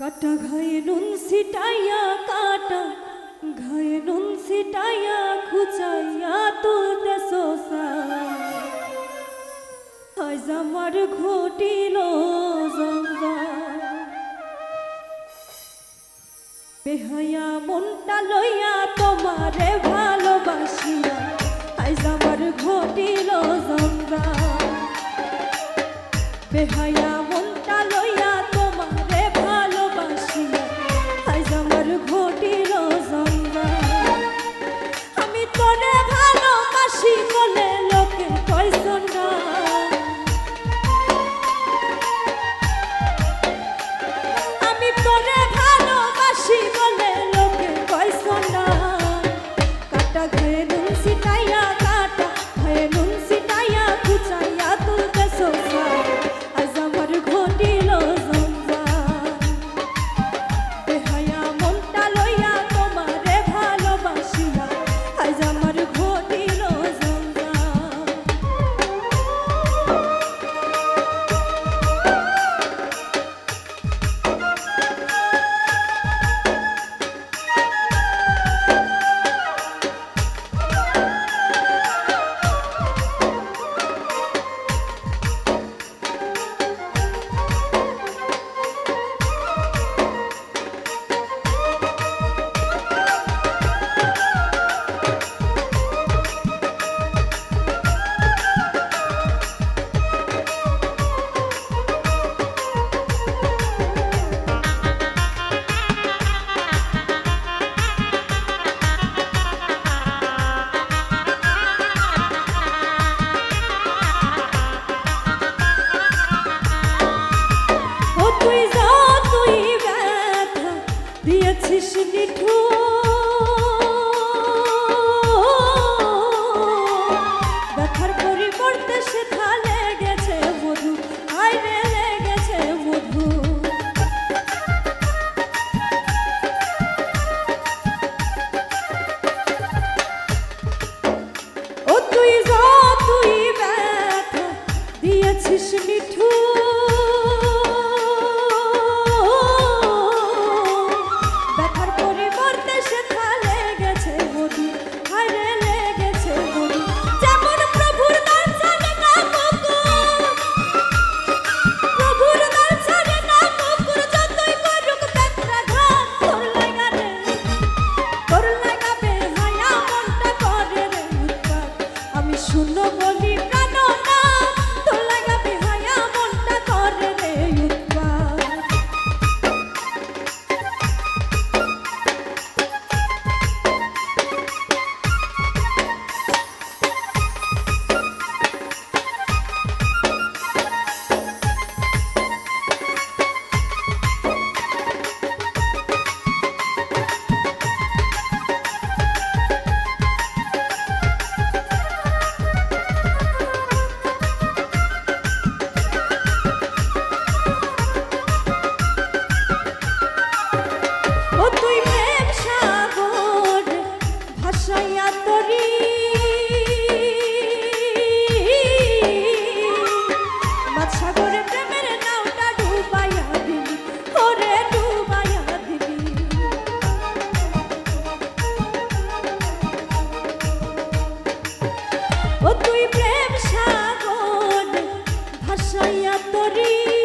কাটা ঘায়ে নুন সিটাইয়া কাটা ঘায়ে নুন সিটাইয়া খুচাইয়া তুলতে সোসা আজ আমার ঘটিল বেহায়া মনটা লইয়া তোমারে ভালোবাসিয়া, আজ আমার ঘটিল জঙ্গা বেহায়া তুই যা তুই ব্যথা। দিয়েছিস নিঠুর হইয়া তরী